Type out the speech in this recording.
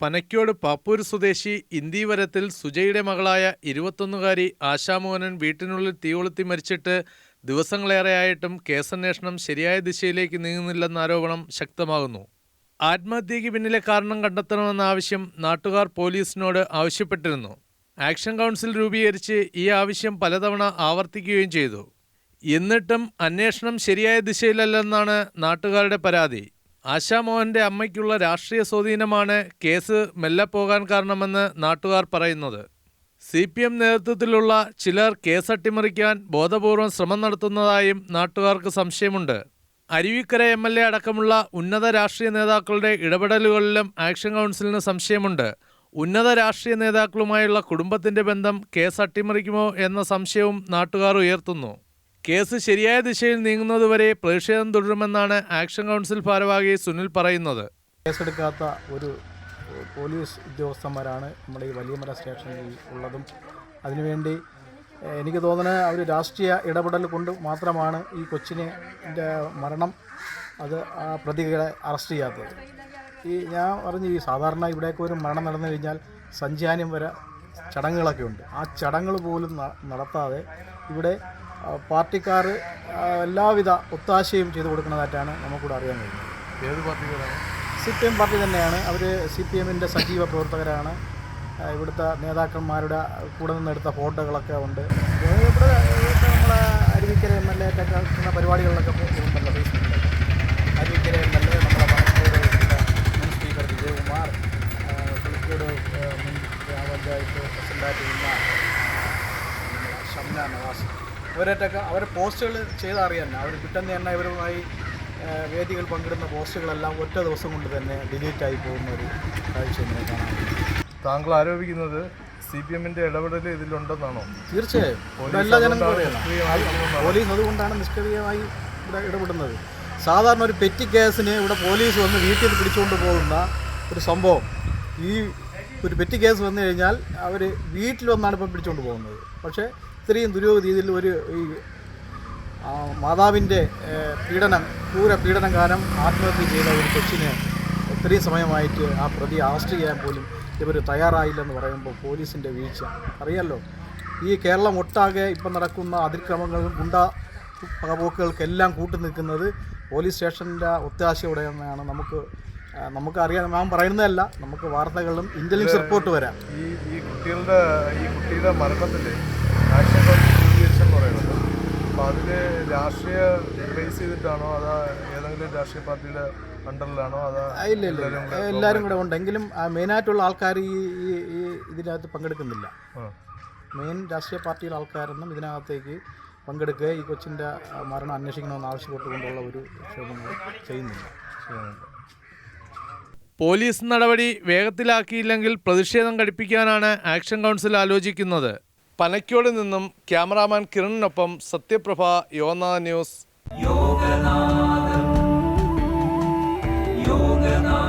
പനക്കോട് പാപ്പൂർ സ്വദേശി ഇന്ദീവരത്തിൽ സുജയുടെ മകളായ ഇരുപത്തൊന്നുകാരി ആശാമോഹനൻ വീട്ടിനുള്ളിൽ തീകൊളുത്തി മരിച്ചിട്ട് ദിവസങ്ങളേറെയായിട്ടും കേസന്വേഷണം ശരിയായ ദിശയിലേക്ക് നീങ്ങുന്നില്ലെന്ന ആരോപണം ശക്തമാകുന്നു. ആത്മഹത്യയ്ക്ക് പിന്നിലെ കാരണം കണ്ടെത്തണമെന്ന ആവശ്യം നാട്ടുകാർ പോലീസിനോട് ആവശ്യപ്പെട്ടിരുന്നു. ആക്ഷൻ കൗൺസിൽ രൂപീകരിച്ച് ഈ ആവശ്യം പലതവണ ആവർത്തിക്കുകയും ചെയ്തു. എന്നിട്ടും അന്വേഷണം ശരിയായ ദിശയിലല്ലെന്നാണ് നാട്ടുകാരുടെ പരാതി. ആശാമോഹന്റെ അമ്മയ്ക്കുള്ള രാഷ്ട്രീയ സ്വാധീനമാണ് കേസ് മെല്ലെ പോകാൻ കാരണമെന്ന് നാട്ടുകാർ പറയുന്നത്. സി പി എം നേതൃത്വത്തിലുള്ള ചിലർ കേസ് അട്ടിമറിക്കാൻ ബോധപൂർവം ശ്രമം നടത്തുന്നതായും നാട്ടുകാർക്ക് സംശയമുണ്ട്. അരുവിക്കര എം എൽ എ അടക്കമുള്ള ഉന്നത രാഷ്ട്രീയ നേതാക്കളുടെ ഇടപെടലുകളിലും ആക്ഷൻ കൗൺസിലിന് സംശയമുണ്ട്. ഉന്നത രാഷ്ട്രീയ നേതാക്കളുമായുള്ള കുടുംബത്തിന്റെ ബന്ധം കേസ് അട്ടിമറിക്കുമോ എന്ന സംശയവും നാട്ടുകാർ ഉയർത്തുന്നു. കേസ് ശരിയായ ദിശയിൽ നീങ്ങുന്നതുവരെ പ്രതിഷേധം തുടരുമെന്നാണ് ആക്ഷൻ കൗൺസിൽ ഭാരവാഹി സുനിൽ പറയുന്നത്. കേസെടുക്കാത്ത ഒരു പോലീസ് ഉദ്യോഗസ്ഥന്മാരാണ് നമ്മുടെ ഈ വലിയമല സ്റ്റേഷനിൽ ഉള്ളതും. അതിനുവേണ്ടി എനിക്ക് തോന്നുന്നത് അവർ രാഷ്ട്രീയ ഇടപെടൽ കൊണ്ട് മാത്രമാണ് ഈ കൊച്ചിനെ മരണം അത് ആ പ്രതികളെ അറസ്റ്റ് ചെയ്യാത്തത്. ഈ ഞാൻ പറഞ്ഞു ഈ സാധാരണ ഇവിടെയൊക്കെ ഒരു മരണം നടന്നു കഴിഞ്ഞാൽ സഞ്ചാനം വരെ ചടങ്ങുകളൊക്കെ ഉണ്ട്. ആ ചടങ്ങുകൾ പോലും നടത്താതെ ഇവിടെ പാർട്ടിക്കാർ എല്ലാവിധ ഒത്താശയും ചെയ്തു കൊടുക്കുന്നതായിട്ടാണ് നമുക്കിവിടെ അറിയാൻ കഴിയുന്നത്. ഏത് പാർട്ടികളാണ് സി പി എം പാർട്ടി തന്നെയാണ്. അവർ സി പി എമ്മിന്റെ സജീവ പ്രവർത്തകരാണ്. ഇവിടുത്തെ നേതാക്കന്മാരുടെ കൂടെ നിന്നെടുത്ത ഫോട്ടോകളൊക്കെ ഉണ്ട്. ഇവിടെ നമ്മളെ അരുവിക്കര എം എൽ എ ഒക്കെ നടത്തുന്ന പരിപാടികളിലൊക്കെ പോകുന്നുണ്ടല്ലോ ഫേസ്ബുക്കിലൊക്കെ അരുവിക്കര എം എൽ എ നമ്മളെ മുൻ സ്പീക്കർ വിജയകുമാർ പുളിക്കോട് മുൻ ഗ്രാമപഞ്ചായത്ത് പ്രസിഡന്റായിട്ട് നിന്ന ഷംന നവാസ്. ഇവരായിട്ടൊക്കെ അവരെ പോസ്റ്റുകൾ ചെയ്തറിയാൻ. അവർ കിട്ടുന്ന തന്നെ ഇവരുമായി വേദികൾ പങ്കിടുന്ന പോസ്റ്റുകളെല്ലാം ഒറ്റ ദിവസം കൊണ്ട് തന്നെ ഡിലീറ്റ് ആയി പോകുന്ന ഒരു കാഴ്ച ഇങ്ങനെ കാണാൻ താങ്കൾ ആരോപിക്കുന്നത് സി പി എമ്മിന്റെ ഇടപെടൽ ഇതിലുണ്ടെന്നാണോ? തീർച്ചയായും. ഇവിടെ എല്ലാ ജനങ്ങളും പോലീസ് അതുകൊണ്ടാണ് നിഷ്ക്രിയമായി ഇവിടെ ഇടപെടുന്നത്. സാധാരണ ഒരു പെറ്റി കേസിന് ഇവിടെ പോലീസ് വന്ന് വീട്ടിൽ പിടിച്ചുകൊണ്ട് പോകുന്ന ഒരു സംഭവം. ഈ ഒരു പെറ്റി കേസ് വന്നു കഴിഞ്ഞാൽ അവർ വീട്ടിൽ വന്നാണ് ഇപ്പം പിടിച്ചുകൊണ്ട് പോകുന്നത്. പക്ഷേ ഇത്രയും ദുരൂഹ രീതിയിൽ ഒരു ഈ മാതാവിന്റെ പീഡനം ക്രൂര പീഡനം കാരണം ആത്മഹത്യ ചെയ്ത ഒരു കൊച്ചിനെ ഇത്രയും സമയമായിട്ട് ആ പ്രതി അറസ്റ്റ് ചെയ്യാൻ പോലും ഇവർ തയ്യാറായില്ലെന്ന് പറയുമ്പോൾ പോലീസിന്റെ വീഴ്ച. അറിയാലോ? ഈ കേരളം ഒട്ടാകെ ഇപ്പം നടക്കുന്ന അതിക്രമങ്ങളും ഗുണ്ട പകപോക്കുകൾക്കെല്ലാം കൂട്ടു നിൽക്കുന്നത് പോലീസ് സ്റ്റേഷന്റെ ഒത്താശയോടെ തന്നെയാണ് നമുക്ക് നമുക്കറിയാം. നാം പറയുന്നതല്ല നമുക്ക് വാർത്തകളിലും ഇന്റലിജൻസ് റിപ്പോർട്ട് വരാം. ഈ ഈ കുട്ടികളുടെ ഈ കുട്ടിയുടെ മരണത്തിൽ കൗൺസിൽ രൂപീകരിച്ചെന്ന് പറയുന്നത്. അപ്പോൾ അതിൽ രാഷ്ട്രീയ ബേസ് ചെയ്തിട്ടാണോ അതോ ഏതെങ്കിലും രാഷ്ട്രീയ പാർട്ടിയുടെ അണ്ടറിലാണോ അതോ ഇല്ല ഇല്ല. എല്ലാവരും കൂടെ ഉണ്ടെങ്കിലും ആ, മെയിനായിട്ടുള്ള ആൾക്കാർ ഈ ഈ ഇതിനകത്ത് പങ്കെടുക്കുന്നില്ല. മെയിൻ രാഷ്ട്രീയ പാർട്ടിയുടെ ആൾക്കാരൊന്നും ഇതിനകത്തേക്ക് പങ്കെടുക്കുക ഈ കൊച്ചിന്റെ മരണം അന്വേഷിക്കണമെന്ന് ആവശ്യപ്പെട്ടുകൊണ്ടുള്ള ഒരു ക്ഷേമങ്ങൾ ചെയ്യുന്നില്ല. ചെയ്യുന്നുണ്ട്. പോലീസ് നടപടി വേഗത്തിലാക്കിയില്ലെങ്കിൽ പ്രതിഷേധം ഘടിപ്പിക്കാനാണ് ആക്ഷൻ കൗൺസിൽ ആലോചിക്കുന്നത്. പനയ്ക്കോട് നിന്നും ക്യാമറാമാൻ കിരണിനൊപ്പം സത്യപ്രഭ യോന ന്യൂസ്. യോഗനാഥ യോഗനാഥം